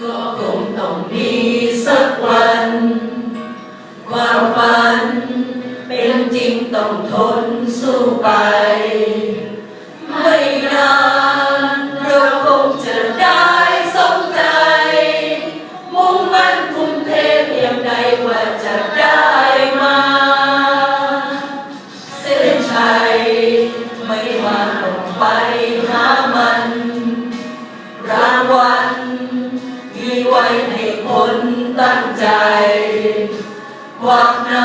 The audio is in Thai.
ก็คงต้องมีสักวันวามฝัน เป็นจริงต้องทนสู้ไป ไม่นานเราคงจะได้ ตั้งใจหวังน้